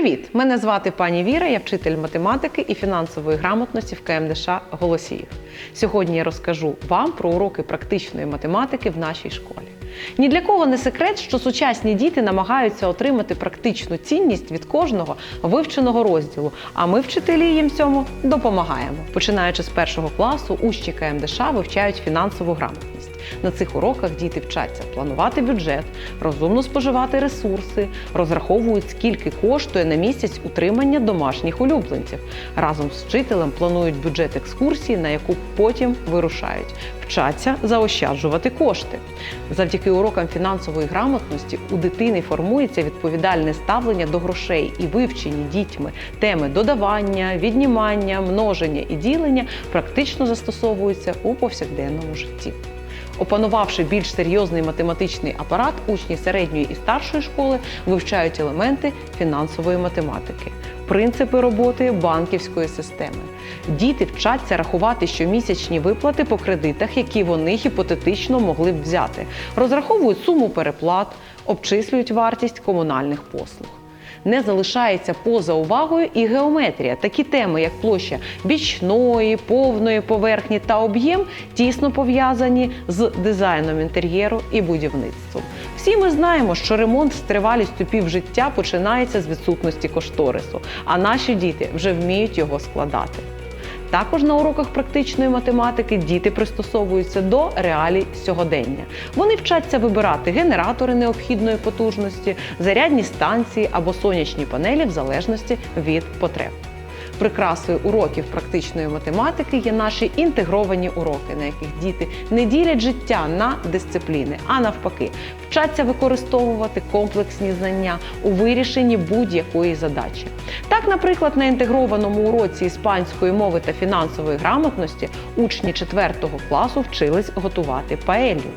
Привіт! Мене звати пані Віра, я вчитель математики і фінансової грамотності в КМДШ Голосіїв. Сьогодні я розкажу вам про уроки практичної математики в нашій школі. Ні для кого не секрет, що сучасні діти намагаються отримати практичну цінність від кожного вивченого розділу, а ми, вчителі, їм цьому допомагаємо. Починаючи з першого класу, учні КМДШ вивчають фінансову грамотність. На цих уроках діти вчаться планувати бюджет, розумно споживати ресурси, розраховують, скільки коштує на місяць утримання домашніх улюбленців. Разом з вчителем планують бюджет екскурсії, на яку потім вирушають. Вчаться заощаджувати кошти. Завдяки урокам фінансової грамотності у дитини формується відповідальне ставлення до грошей і вивчені дітьми теми додавання, віднімання, множення і ділення практично застосовуються у повсякденному житті. Опанувавши більш серйозний математичний апарат, учні середньої і старшої школи вивчають елементи фінансової математики, принципи роботи банківської системи. Діти вчаться рахувати щомісячні виплати по кредитах, які вони гіпотетично могли б взяти, розраховують суму переплат, обчислюють вартість комунальних послуг. Не залишається поза увагою і геометрія. Такі теми, як площа бічної, повної поверхні та об'єм, тісно пов'язані з дизайном інтер'єру і будівництвом. Всі ми знаємо, що ремонт з тривалістю півжиття починається з відсутності кошторису, а наші діти вже вміють його складати. Також на уроках практичної математики діти пристосовуються до реалій сьогодення. Вони вчаться вибирати генератори необхідної потужності, зарядні станції або сонячні панелі в залежності від потреб. Прикрасою уроків практичної математики є наші інтегровані уроки, на яких діти не ділять життя на дисципліни, а навпаки, вчаться використовувати комплексні знання у вирішенні будь-якої задачі. Так, наприклад, на інтегрованому уроці іспанської мови та фінансової грамотності учні 4 класу вчились готувати паелью.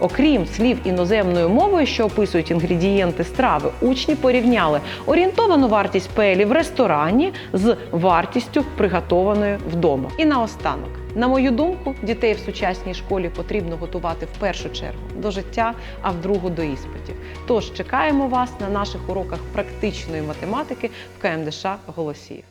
Окрім слів іноземною мовою, що описують інгредієнти страви, учні порівняли орієнтовану вартість паелі в ресторані з вартістю приготованої вдома. І наостанок. На мою думку, дітей в сучасній школі потрібно готувати в першу чергу до життя, а в другу до іспитів. Тож чекаємо вас на наших уроках практичної математики в КМДШ Голосіїв.